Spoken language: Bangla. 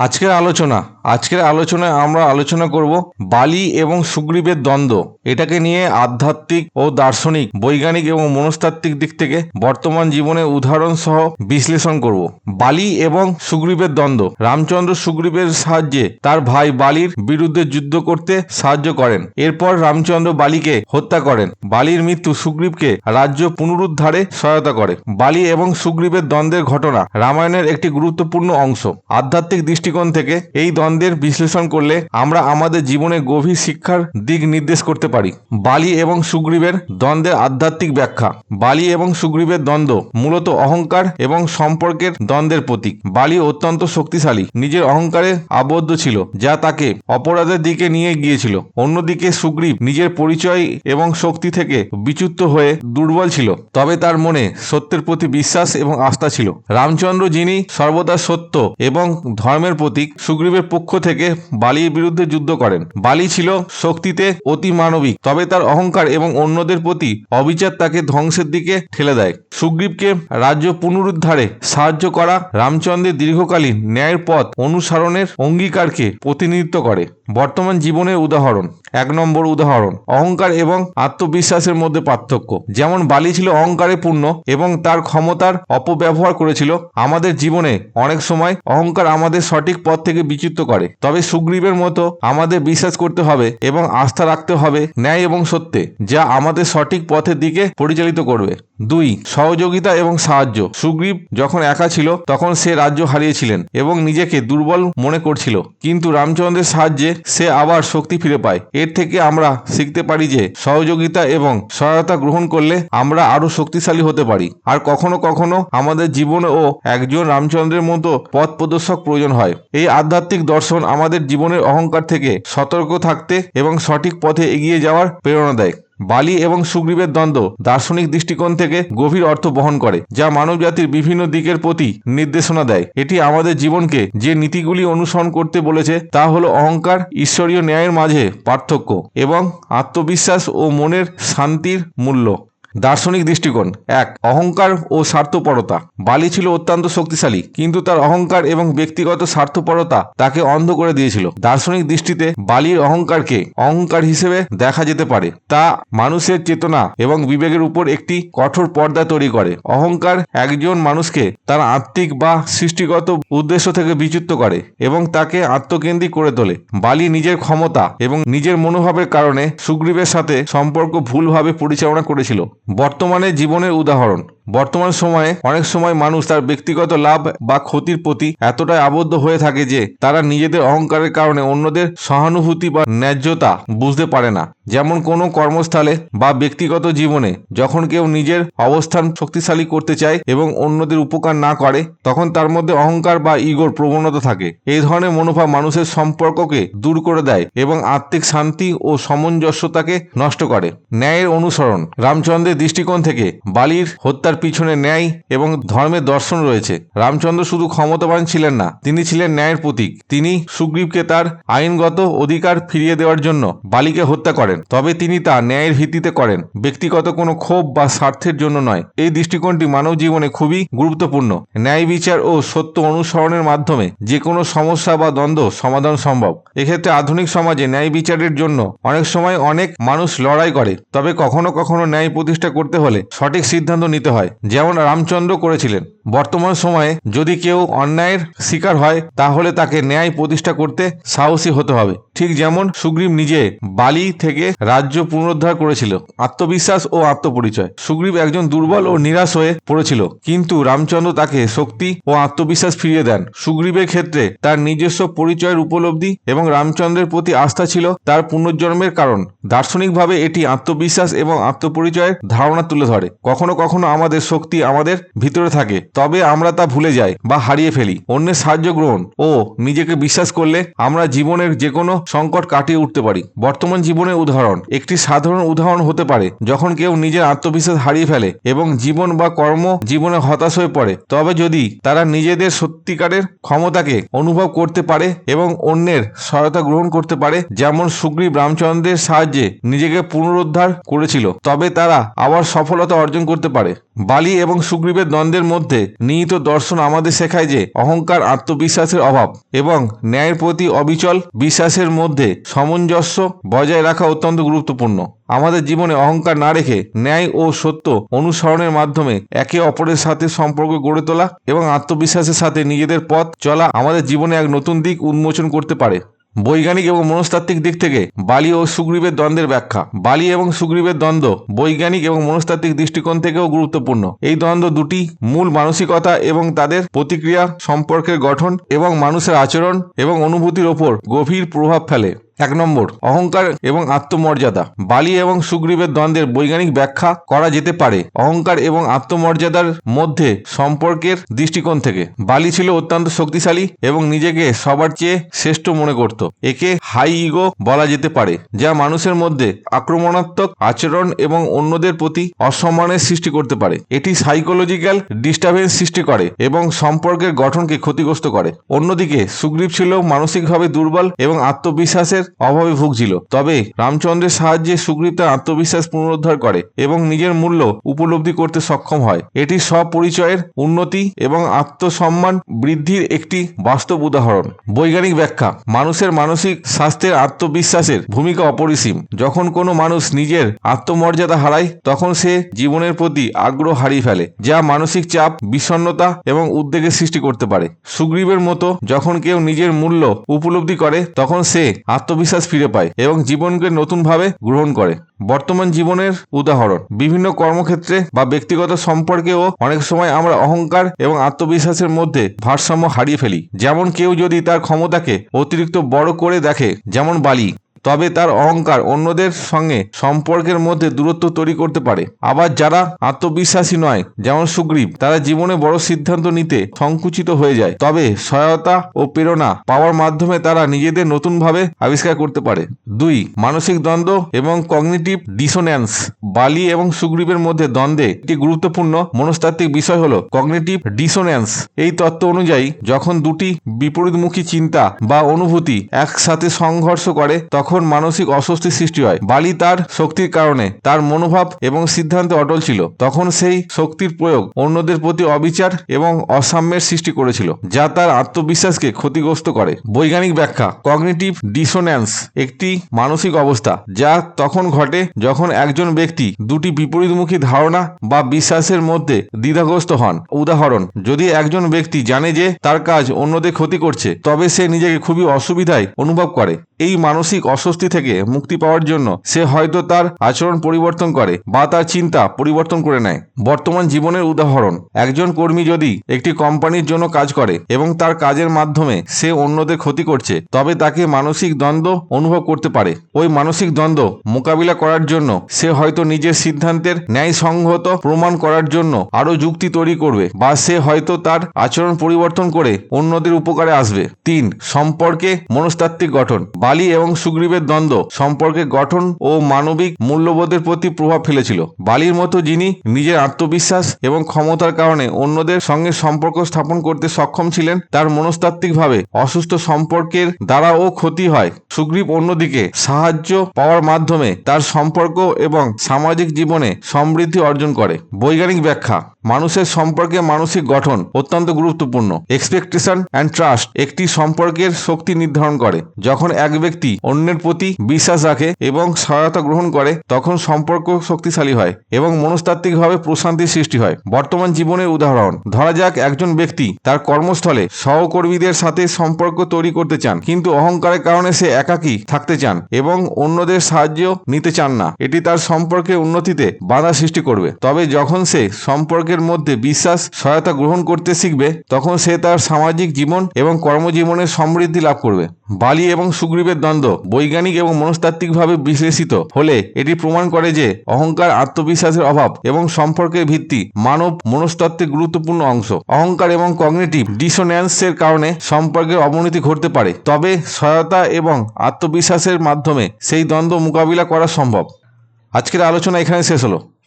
আজকের আলোচনা। আজকের আলোচনায় আমরা আলোচনা করব বালি এবং সুগ্রীবের দ্বন্দ্ব। এটাকে নিয়ে আধ্যাত্মিক ও দার্শনিক, বৈজ্ঞানিক এবং মনস্তাত্ত্বিক দিক থেকে বর্তমান জীবনে উদাহরণ সহ বিশ্লেষণ করব। বালি এবং সুগ্রীবের দ্বন্দ্ব। রামচন্দ্র সুগ্রীবের সাহায্যে তার ভাই বালির বিরুদ্ধে যুদ্ধ করতে সাহায্য করেন। এরপর রামচন্দ্র বালিকে হত্যা করেন। বালির মৃত্যু সুগ্রীবকে রাজ্য পুনরুদ্ধারে সহায়তা করে। বালি এবং সুগ্রীবের দ্বন্দ্বের ঘটনা রামায়ণের একটি গুরুত্বপূর্ণ অংশ। আধ্যাত্মিক দৃষ্টিকোণ থেকে এই দ্বন্দ্বের বিশ্লেষণ করলে আমরা আমাদের জীবনে গভীর শিক্ষার দিক নির্দেশ করতে পারি। বালি এবং সুগ্রীবের দ্বন্দ্বের আধ্যাত্মিক ব্যাখ্যা। বালি এবং সুগ্রীবের দ্বন্দ্ব মূলত অহংকার এবং সম্পর্কের দ্বন্দ্বের প্রতীক। বালি অত্যন্ত শক্তিশালী, নিজের অহংকারে আবদ্ধ ছিল, যা তাকে অপরাধের দিকে নিয়ে গিয়েছিল। অন্যদিকে সুগ্রীব নিজের পরিচয় এবং শক্তি থেকে বিচ্যুত হয়ে দুর্বল ছিল, তবে তার মনে সত্যের প্রতি বিশ্বাস এবং আস্থা ছিল। রামচন্দ্র যিনি সর্বদা সত্য এবং ধর্মের প্রতীক সুগ্রীবের পক্ষ থেকে বালির বিরুদ্ধে যুদ্ধ করেন। বালি ছিল শক্তিতে অতি মানবিক, তবে তার অহংকার এবং অন্যদের প্রতি অবিচার তাকে ধ্বংসের দিকে ঠেলে দেয়। সুগ্রীবকে রাজ্য পুনরুদ্ধারে সাহায্য করা রামচন্দ্রের দীর্ঘকালীন ন্যায়ের পথ অনুসরণের অঙ্গীকারকে প্রতিনিধিত্ব করে। বর্তমান জীবনের উদাহরণ, এক নম্বর উদাহরণ, অহংকার এবং আত্মবিশ্বাসের মধ্যে পার্থক্য। যেমন বালি ছিল অহংকারে পূর্ণ এবং তার ক্ষমতার অপব্যবহার করেছিল, আমাদের জীবনে অনেক সময় অহংকার আমাদের সঠিক পথ থেকে বিচ্যুত করে। তবে সুগ্রীবের মতো আমাদের বিশ্বাস করতে হবে এবং আস্থা রাখতে হবে ন্যায় এবং সত্যে, যা আমাদের সঠিক পথের দিকে পরিচালিত করবে। দুই, সহযোগিতা এবং সাহায্য। সুগ্রীব যখন একা ছিল, তখন সে রাজ্য হারিয়েছিলেন এবং নিজেকে দুর্বল মনে করছিল। কিন্তু রামচন্দ্রের সাহায্যে সে আবার শক্তি ফিরে পায়। এর থেকে আমরা শিখতে পারি যে, সহযোগিতা এবং সহায়তা গ্রহণ করলে আমরা আরও শক্তিশালী হতে পারি। আর কখনো কখনো আমাদের জীবনেও একজন রামচন্দ্রের মতো পথ প্রদর্শক প্রয়োজন হয়। এই আধ্যাত্মিক দর্শন আমাদের জীবনের অহংকার থেকে সতর্ক থাকতে এবং সঠিক পথে এগিয়ে যাওয়ার প্রেরণা দেয়। বালি এবং সুগ্রীবের দ্বন্দ্ব দার্শনিক দৃষ্টিকোণ থেকে গভীর অর্থ বহন করে, যা মানবজাতির বিভিন্ন দিকের প্রতি নির্দেশনা দেয়। এটি আমাদের জীবনকে যে নীতিগুলি অনুসরণ করতে বলেছে, তা হল অহংকার, ঈশ্বরীয় ন্যায়ের মাঝে পার্থক্য এবং আত্মবিশ্বাস ও মনের শান্তির মূল্য। দার্শনিক দৃষ্টিকোণ। এক, অহংকার ও স্বার্থপরতা। বালি ছিল অত্যন্ত শক্তিশালী, কিন্তু তার অহংকার এবং ব্যক্তিগত স্বার্থপরতা তাকে অন্ধ করে দিয়েছিল। দার্শনিক দৃষ্টিতে বালির অহংকারকে অহংকার হিসেবে দেখা যেতে পারে। তা মানুষের চেতনা এবং বিবেকের উপর একটি কঠোর পর্দা তৈরি করে। অহংকার একজন মানুষকে তার আত্মিক বা সৃষ্টিগত উদ্দেশ্য থেকে বিচ্যুত করে এবং তাকে আত্মকেন্দ্রিক করে তোলে। বালি নিজের ক্ষমতা এবং নিজের মনোভাবের কারণে সুগ্রীবের সাথে সম্পর্ক ভুলভাবে পরিচালনা করেছিল। বর্তমানে জীবনের উদাহরণ। বর্তমান সময়ে অনেক সময় মানুষ তার ব্যক্তিগত লাভ বা ক্ষতির প্রতি এতটাই আবদ্ধ হয়ে থাকে যে তারা নিজেদের অহংকারের কারণে অন্যদের সহানুভূতি বা ন্যায্যতা বুঝতে পারে না। যেমন কোনো কর্মস্থলে বা ব্যক্তিগত জীবনে যখন কেউ নিজের অবস্থান শক্তিশালী করতে চায় এবং অন্যদের উপকার না করে, তখন তার মধ্যে অহংকার বা ইগোর প্রবণতা থাকে। এই ধরনের মনোভাব মানুষের সম্পর্ককে দূর করে দেয় এবং আত্মিক শান্তি ও সামঞ্জস্যতাকে নষ্ট করে। ন্যায়ের অনুসরণ। রামচন্দ্রের দৃষ্টিকোণ থেকে বালির হত্যার পিছনে ন্যায় এবং ধর্মের দর্শন রয়েছে। রামচন্দ্র শুধু ক্ষমতাবান ছিলেন না, তিনি ছিলেন ন্যায়ের প্রতীক। তিনি সুগ্রীবকে তার আইনগত অধিকার ফিরিয়ে দেওয়ার জন্য বালিকে হত্যা করেন, তবে তিনি তা ন্যায়ের ভিত্তিতে করেন। ব্যক্তিগত কোনো ক্ষোভ বা স্বার্থের জন্য নয়। এই দৃষ্টিকোণটি মানব জীবনে খুবই গুরুত্বপূর্ণ। ন্যায় বিচার ও সত্য অনুসরণের মাধ্যমে যে কোনো সমস্যা বা দ্বন্দ্ব সমাধান সম্ভব। এক্ষেত্রে আধুনিক সমাজে ন্যায় বিচারের জন্য অনেক সময় অনেক মানুষ লড়াই করে, তবে কখনো কখনো ন্যায় প্রতিষ্ঠা করতে হলে সঠিক সিদ্ধান্ত নিতে হয়। যেমন রামচন্দ্র করেছিলেন। বর্তমান সময়ে যদি কেউ অন্যায়ের শিকার হয়, তাহলে তাকে ন্যায় প্রতিষ্ঠা করতে সাহসী হতে হবে। ঠিক যেমন সুগ্রীব নিজে বালি থেকে রাজ্য পুনরুদ্ধার করেছিল, আত্মবিশ্বাস ও আত্মপরিচয়। সুগ্রীব একজন দুর্বল ও নিরাশ হয়ে পড়েছিল, কিন্তু রামচন্দ্র তাকে শক্তি ও আত্মবিশ্বাস ফিরিয়ে দেন। সুগ্রীবের ক্ষেত্রে তার নিজস্ব পরিচয়ের উপলব্ধি এবং রামচন্দ্রের প্রতি আস্থা ছিল তার পুনর্জন্মের কারণ। দার্শনিকভাবে এটি আত্মবিশ্বাস এবং আত্মপরিচয়ের ধারণা তুলে ধরে। কখনো কখনো আমাদের শক্তি আমাদের ভিতরে থাকে, তবে আমরা তা ভুলে যাই বা হারিয়ে ফেলি। অন্যের সাহায্য গ্রহণ। ও, নিজেকে বিশ্বাস করলে আমরা জীবনের যে কোনো সংকট কাটিয়ে উঠতে পারি। বর্তমান জীবনের উদাহরণ। একটি সাধারণ উদাহরণ হতে পারে, যখন কেউ নিজের আত্মবিশ্বাস হারিয়ে ফেলে এবং জীবন বা কর্ম জীবনে হতাশ হয়ে পড়ে। তবে যদি তারা নিজেদের সত্যিকারের ক্ষমতাকে অনুভব করতে পারে এবং অন্যের সহায়তা গ্রহণ করতে পারে, যেমন সুগ্রীব রামচন্দ্রের সাহায্যে নিজেকে পুনরুদ্ধার করেছিল, তবে তারা আবার সফলতা অর্জন করতে পারে। বালি এবং সুগ্রীবের দ্বন্দ্বের মধ্যে নিহিত দর্শন আমাদের শেখায় যে অহংকার, আত্মবিশ্বাসের অভাব এবং ন্যায়ের প্রতি অবিচল বিশ্বাসের মধ্যে সামঞ্জস্য বজায় রাখা অত্যন্ত গুরুত্বপূর্ণ। আমাদের জীবনে অহংকার না রেখে ন্যায় ও সত্য অনুসরণের মাধ্যমে একে অপরের সাথে সম্পর্ক গড়ে তোলা এবং আত্মবিশ্বাসের সাথে নিজেদের পথ চলা আমাদের জীবনে এক নতুন দিক উন্মোচন করতে পারে। বৈজ্ঞানিক এবং মনস্তাত্ত্বিক দিক থেকে বালি ও সুগ্রীবের দ্বন্দ্বের ব্যাখ্যা। বালি এবং সুগ্রীবের দ্বন্দ্ব বৈজ্ঞানিক এবং মনস্তাত্ত্বিক দৃষ্টিকোণ থেকেও গুরুত্বপূর্ণ। এই দ্বন্দ্ব দুটি মূল মানসিকতা এবং তাদের প্রতিক্রিয়া সম্পর্কের গঠন এবং মানুষের আচরণ এবং অনুভূতির ওপর গভীর প্রভাব ফেলে। এক নম্বর, অহংকার এবং আত্মমর্যাদা। বালি এবং সুগ্রীবের দ্বন্দ্বের বৈজ্ঞানিক ব্যাখ্যা করা যেতে পারে অহংকার এবং আত্মমর্যাদার মধ্যে সম্পর্কের দৃষ্টিকোণ থেকে। বালি ছিল অত্যন্ত শক্তিশালী এবং নিজেকে সবার চেয়ে শ্রেষ্ঠ মনে করত। একে হাই ইগো বলা যেতে পারে, যা মানুষের মধ্যে আক্রমণাত্মক আচরণ এবং অন্যদের প্রতি অসম্মানের সৃষ্টি করতে পারে। এটি সাইকোলজিক্যাল ডিস্টারবেন্স সৃষ্টি করে এবং সম্পর্কের গঠনকে ক্ষতিগ্রস্ত করে। অন্যদিকে, সুগ্রীব ছিল মানসিকভাবে দুর্বল এবং আত্মবিশ্বাসের অভাবে ভুগছিল তবে রামচন্দ্রের সাহায্যে সুগ্রীব তার আত্মবিশ্বাস পুনরুদ্ধার করে এবং নিজের মূল্য উপলব্ধি করতে সক্ষম হয়। এটি স্বপরিচয়ের উন্নতি এবং আত্মসম্মান বৃদ্ধির একটি বাস্তব উদাহরণ। বৈজ্ঞানিক ব্যাখ্যা, মানুষের মানসিক স্বাস্থ্যের আত্মবিশ্বাসের ভূমিকা অপরিসীম। যখন কোনো মানুষ নিজের আত্মমর্যাদা হারায়, তখন সে জীবনের প্রতি আগ্রহ হারিয়ে ফেলে, যা মানসিক চাপ, বিষণ্ণতা এবং উদ্বেগের সৃষ্টি করতে পারে। সুগ্রীবের মতো যখন কেউ নিজের মূল্য উপলব্ধি করে, তখন সে আত্মবিশ্বাস ফিরে পায় এবং জীবনকে নতুনভাবে গ্রহণ করে। বর্তমান জীবনের উদাহরণ, বিভিন্ন কর্মক্ষেত্রে বা ব্যক্তিগত সম্পর্কেও অনেক সময় আমরা অহংকার এবং আত্মবিশ্বাসের মধ্যে ভারসাম্য হারিয়ে ফেলি। যেমন কেউ যদি তার ক্ষমতাকে অতিরিক্ত বড় করে দেখে, যেমন বালি। তবে তার অহংকার অন্যদের সঙ্গে সম্পর্কের মধ্যে দূরত্ব তৈরি করতে পারে। আবার যারা আত্মবিশ্বাসী নয়, যেমন সুগ্রীব, তারা জীবনে বড় সিদ্ধান্ত নিতে সংকুচিত হয়ে যায়। তবে সহায়তা ও প্রেরণা পাওয়ার মাধ্যমে তারা নিজেদের নতুনভাবে আবিষ্কার করতে পারে। দুই, মানসিক দ্বন্দ্ব এবং কগনিটিভ ডিসোন্যান্স বালি এবং সুগ্রীবের মধ্যে দ্বন্দ্বে একটি গুরুত্বপূর্ণ মনস্তাত্ত্বিক বিষয় হল কগনিটিভ ডিসোন্যান্স এই তত্ত্ব অনুযায়ী, যখন দুটি বিপরীতমুখী চিন্তা বা অনুভূতি একসাথে সংঘর্ষ করে, তখন মানসিক অস্বস্তি সৃষ্টি হয়, বালি তার শক্তির কারণে, তার মনোভাব এবং সিদ্ধান্তে অটল ছিল। তখন সেই শক্তির প্রয়োগ অন্যদের প্রতি অবিচার এবং অসাম্যের সৃষ্টি করেছিল, যা তার আত্মবিশ্বাসকে ক্ষতিগ্রস্ত করে। বৈজ্ঞানিক ব্যাখ্যা, কগনিটিভ ডিসোন্যান্স, একটি মানসিক অবস্থা, যা তখন ঘটে যখন একজন ব্যক্তি দুটি বিপরীতমুখী ধারণা বা বিশ্বাসের মধ্যে দ্বিধাগ্রস্ত হন। উদাহরণ, যদি একজন ব্যক্তি জানে যে তার কাজ অন্যদের ক্ষতি করছে, তবে সে নিজেকে খুবই অসুবিধায় অনুভব করে। এই মানসিক অস্বস্তি থেকে মুক্তি পাওয়ার জন্য সে হয়তো তার আচরণ পরিবর্তন করে বা তার চিন্তা পরিবর্তন করে নেয়। বর্তমান জীবনের উদাহরণ, একজন কর্মী যদি একটি কোম্পানির জন্য কাজ করে এবং তার কাজের মাধ্যমে সে অন্যদের ক্ষতি করছে, তবে তাকে মানসিক দ্বন্দ্ব অনুভব করতে পারে। ওই মানসিক দ্বন্দ্ব মোকাবিলা করার জন্য সে হয়তো নিজের সিদ্ধান্তের ন্যায়সঙ্গত প্রমাণ করার জন্য আরও যুক্তি তৈরি করবে বা সে হয়তো তার আচরণ পরিবর্তন করে অন্যদের উপকারে আসবে। তিন, সম্পর্কে মনস্তাত্ত্বিক গঠন, বালি এবং সুগ্রীবের দ্বন্দ্ব, সম্পর্কে গঠন ও মানবিক মূল্যবোধের প্রতি প্রভাব ফেলেছিল। বালির মতো যিনি নিজের আত্মবিশ্বাস এবং ক্ষমতার কারণে অন্যদের সঙ্গে সম্পর্ক স্থাপন করতে সক্ষম ছিলেন, তার মনস্তাত্ত্বিকভাবে অসুস্থ সম্পর্কের দ্বারাও ক্ষতি হয়। সুগ্রীব অন্যদিকে সাহায্য পাওয়ার মাধ্যমে তার সম্পর্ক এবং সামাজিক জীবনে সমৃদ্ধি অর্জন করে। বৈজ্ঞানিক ব্যাখ্যা মানুষের সম্পর্কে মানসিক গঠন অত্যন্ত গুরুত্বপূর্ণ। এক্সপেকটেশন অ্যান্ড ট্রাস্ট একটি সম্পর্কের শক্তি নির্ধারণ করে। যখন এক ব্যক্তি অন্যের প্রতি বিশ্বাস রাখে এবং সহায়তা গ্রহণ করে, তখন সম্পর্ক শক্তিশালী হয় এবং মনস্তাত্ত্বিকভাবে প্রশান্তির সৃষ্টি হয়। বর্তমান জীবনের উদাহরণ, ধরা যাক একজন ব্যক্তি তার কর্মস্থলে সহকর্মীদের সাথে সম্পর্ক তৈরি করতে চান, কিন্তু অহংকারের কারণে সে একাকী থাকতে চান এবং অন্যদের সাহায্য নিতে চান না। এটি তার সম্পর্কে উন্নতিতে বাধা সৃষ্টি করবে। তবে যখন সে সম্পর্কের মধ্যে বিশ্বাস, সহায়তা গ্রহণ করতে শিখবে, তখন সে তার সামাজিক জীবন এবং কর্মজীবনের সমৃদ্ধি লাভ করবে। বালি এবং সুগ্রীবের দ্বন্দ্ব বৈজ্ঞানিক এবং মনস্তাত্ত্বিকভাবে বিশ্লেষিত হলে এটি প্রমাণ করে যে অহংকার, আত্মবিশ্বাসের অভাব এবং সম্পর্কের ভিত্তি মানব মনস্তত্ত্বের গুরুত্বপূর্ণ অংশ। অহংকার এবং কগনিটিভ ডিসোন্যান্সের কারণে সম্পর্কের অবনতি ঘটতে পারে, তবে সহায়তা এবং আত্মবিশ্বাসের মাধ্যমে সেই দ্বন্দ্ব মোকাবিলা করা সম্ভব। আজকের আলোচনা এখানে শেষ হলো।